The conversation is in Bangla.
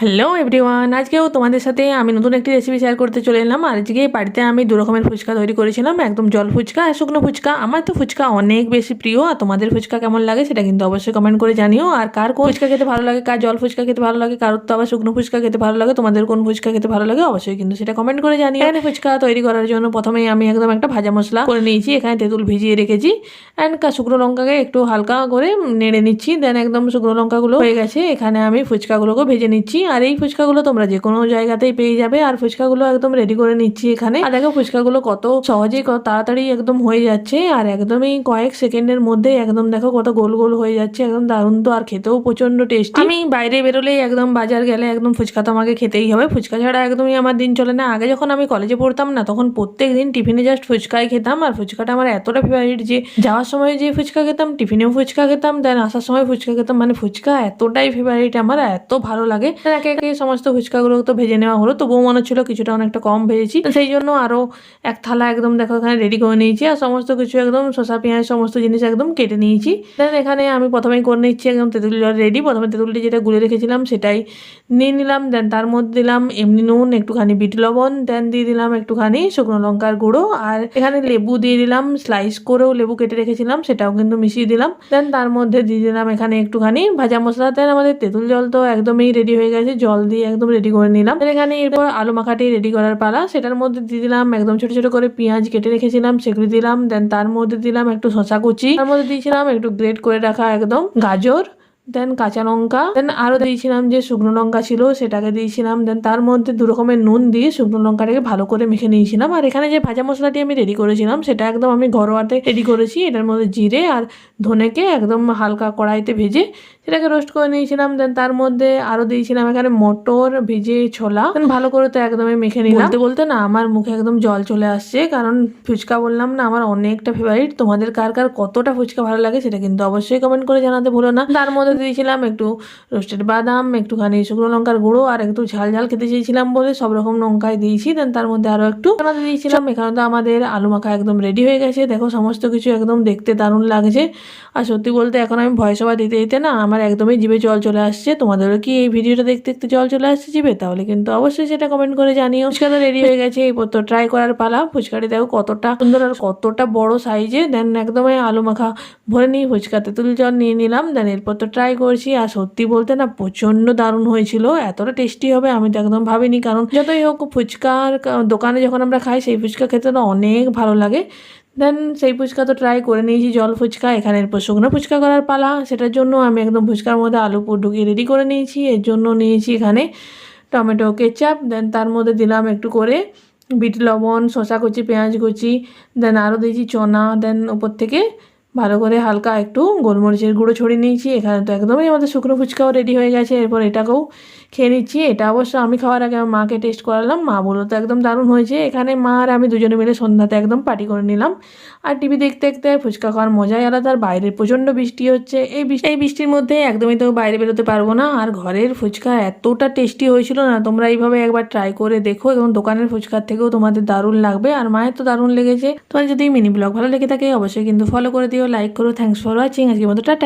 হ্যালো এভরিওয়ান আজকেও তোমাদের সাথে আমি নতুন একটি রেসিপি শেয়ার করতে চলে এলাম। আজকে বাড়িতে আমি দু রকমের ফুচকা তৈরি করেছিলাম। একদম জল ফুচকা আর শুকনো ফুচকা। আমার তো ফুচকা অনেক বেশি প্রিয়। আর তোমাদের ফুচকা কেমন লাগে সেটা কিন্তু অবশ্যই কমেন্ট করে জানিও। আর কার কোন ফুচকা খেতে ভালো লাগে, কার জল ফুচকা খেতে ভালো লাগে, কারোর তো আবার শুকনো ফুচকা খেতে ভালো লাগে, তোমাদের কোন ফুচকা খেতে ভালো লাগে অবশ্যই কিন্তু সেটা কমেন্ট করে জানিও। এখানে ফুচকা তৈরি করার জন্য প্রথমেই আমি একদম একটা ভাজা মশলা করে নিয়েছি। এখানে তেঁতুল ভিজিয়ে রেখেছি। অ্যান্ড শুকনো লঙ্কাকে একটু হালকা করে নেড়ে নিচ্ছি। দেন একদম শুকনো লঙ্কাগুলো হয়ে গেছে। এখানে আমি ফুচকাগুলোকে ভেজে নিচ্ছি। আর এই ফুচকাগুলো তোমরা যে কোনো জায়গাতেই পেয়ে যাবে। আর ফুচকাগুলো একদম রেডি করে নিচ্ছি এখানে। আর দেখো ফুচকাগুলো কত সহজেই, কত তাড়াতাড়ি একদম হয়ে যাচ্ছে। আর একদমই কয়েক সেকেন্ডের মধ্যে একদম দেখো কত গোল গোল হয়ে যাচ্ছে। একদম দারুণ তো, আর খেতেও প্রচণ্ড টেস্টি আমি বাইরে বেরোলেই একদম বাজার গেলে একদম ফুচকা তো আমাকে খেতেই হবে। ফুচকা ছাড়া একদমই আমার দিন চলে না। আগে যখন আমি কলেজে পড়তাম না, তখন প্রত্যেক দিন টিফিনে জাস্ট ফুচকাই খেতাম। আর ফুচকাটা আমার এতটা ফেভারিট যে, যাওয়ার সময় যে ফুচকা খেতাম, টিফিনেও ফুচকা খেতাম দেন আসার সময় ফুচকা খেতাম। মানে ফুচকা এতটাই ফেভারিট আমার এত ভালো লাগে। একে একে সমস্ত ফুচকাগুলো তো ভেজে নেওয়া হলো, তবুও মনে হচ্ছিল কিছুটা অনেকটা কম ভেজেছি। সেই জন্য আরও এক থালা একদম দেখো এখানে রেডি করে নিয়েছি আর সমস্ত কিছু একদম শসা, পেঁয়াজ সমস্ত জিনিস একদম কেটে নিয়েছি। দেন এখানে আমি প্রথমেই করে নিচ্ছি একদম তেঁতুল জল রেডি প্রথমে তেঁতুলটি যেটা গুলে রেখেছিলাম সেটাই নিয়ে নিলাম। দেন তার মধ্যে দিলাম এমনি নুন, একটুখানি বিট লবণ দেন দিয়ে দিলাম একটুখানি শুকনো লঙ্কার গুঁড়ো। আর এখানে লেবু দিয়ে দিলাম স্লাইস করেও লেবু কেটে রেখেছিলাম, সেটাও কিন্তু মিশিয়ে দিলাম। দেন তার মধ্যে দিয়ে দিলাম এখানে একটুখানি ভাজা মশলা। দেন আমাদের তেঁতুল জল তো একদমই রেডি হয়ে গেছে। জল দিয়ে একদম রেডি করে নিলাম। এখানে এরপর আলু মাখাটি রেডি করার পালা। সেটার মধ্যে দিয়ে দিলাম একদম ছোট ছোট করে পেঁয়াজ কেটে রেখেছিলাম, সেগুলি দিলাম। দেন তার মধ্যে দিলাম একটু শশা কুচি। তার মধ্যে দিয়েছিলাম একটু গ্রেট করে রাখা একদম গাজর দেন কাঁচা লঙ্কা। দেন আরও দিয়েছিলাম যে শুকনো লঙ্কা ছিল, সেটাকে দিয়েছিলাম। দেন তার মধ্যে দু রকমের নুন দিয়ে শুকনো লঙ্কাটাকে ভালো করে মেখে নিয়েছিলাম। আর এখানে যে ভাজা মশলাটি আমি রেডি করেছিলাম, সেটা একদম আমি ঘরোয়াতে রেডি করেছি। এটার মধ্যে জিরে আর ধনেকে একদম হালকা কড়াইতে ভেজে সেটাকে রোস্ট করে নিয়েছিলাম দেন তার মধ্যে আরও দিয়েছিলাম এখানে মটর ভিজে ছোলা। ভালো করে তো একদমই মেখে নিলাম। বলতে না, আমার মুখে একদম জল চলে আসছে, কারণ ফুচকা বললাম না, আমার অনেকটা ফেভারিট তোমাদের কার কার কতটা ফুচকা ভালো লাগে সেটা কিন্তু অবশ্যই কমেন্ট করে জানাতে ভুলো না। তার মধ্যে দিয়েছিলাম একটু রোস্টেড বাদাম, একটুখানি শুকনো লঙ্কার গুঁড়ো, আর একটু ঝাল ঝাল খেতে চেয়েছিলাম বলে সব রকম লঙ্কায় দিয়েছি। দেন তার মধ্যে আরও একটু এখানে দিয়েছিলাম, এখানে তো আমাদের আলু মাখা একদম রেডি হয়ে গেছে। দেখো সমস্ত কিছু একদম দেখতে দারুণ লাগছে। আর সত্যি বলতে এখন আমি ভয় সভা দিতে দিতে না, আমার একদমই জিভে জল চলে আসছে। তোমাদেরও কি এই ভিডিওটা দেখতে দেখতে জল চলে আসছে জিভে? তাহলে কিন্তু অবশ্যই সেটা কমেন্ট করে জানিও। ফুচকা তো রেডি হয়ে গেছে, এই তো ট্রাই করার পালা। ফুচকাটি দেখো কতটা সুন্দর আর কতটা বড় সাইজে দেন একদমই আলু মাখা ভরে নিই ফুচকা তেঁতুল জল নিয়ে নিলাম। দেন এরপর তো ট্রাই করছি আর সত্যি বলতে না প্রচণ্ড দারুণ হয়েছিল। এতটা টেস্টি হবে আমি তো একদম ভাবিনি। কারণ যতই হোক ফুচকার দোকানে যখন আমরা খাই সেই ফুচকা খেতে তো অনেক ভালো লাগে। দেন সেই ফুচকা তো ট্রাই করে নিয়েছি, জল ফুচকা এখানে এরপর শুকনো ফুচকা করার পালা। সেটার জন্য আমি একদম ফুচকার মধ্যে আলু পুর ঢুকিয়ে রেডি করে নিয়েছি। এর জন্য নিয়েছি এখানে টমেটো কেচাপ দেন তার মধ্যে দিলাম একটু করে বিট লবণ, শসা কুচি, পেঁয়াজ কুচি দেন আরও দিয়েছি চনা দেন ওপর থেকে ভালো করে হালকা একটু গোলমরিচের গুঁড়ো ছড়িয়ে নিয়েছি। এখানে তো একদমই আমাদের শুকনো ফুচকাও রেডি হয়ে গেছে। এরপর এটাকেও খেয়ে নিচ্ছি, এটা অবশ্য আমি খাওয়ার আগে আমার মাকে টেস্ট করালাম, মা বলল তো একদম দারুণ হয়েছে, এখানে মা আর আমি দুজনে মিলে সন্ধ্যাতে একদম পার্টি করে নিলাম। আর টিভি দেখতে দেখতে ফুচকা খাওয়ার মজাই আলাদা, আর বাইরে প্রচণ্ড বৃষ্টি হচ্ছে, এই বৃষ্টি, এই বৃষ্টির মধ্যে একদমই তো বাইরে বেরোতে পারব না, আর ঘরের ফুচকা এতটা টেস্টি হয়েছিল না, তোমরা এইভাবে একবার ট্রাই করে দেখো, এবং দোকানের ফুচকার থেকেও তোমাদের দারুণ লাগবে, আর মায়ের তো দারুণ লেগেছে। তোমার যদি মিনি ব্লগ ভালো লেগে থাকে, অবশ্যই কিন্তু ফলো করে দিও লাইক করো থ্যাংকস ফর ওয়াচিং আজকের মতো টাটা।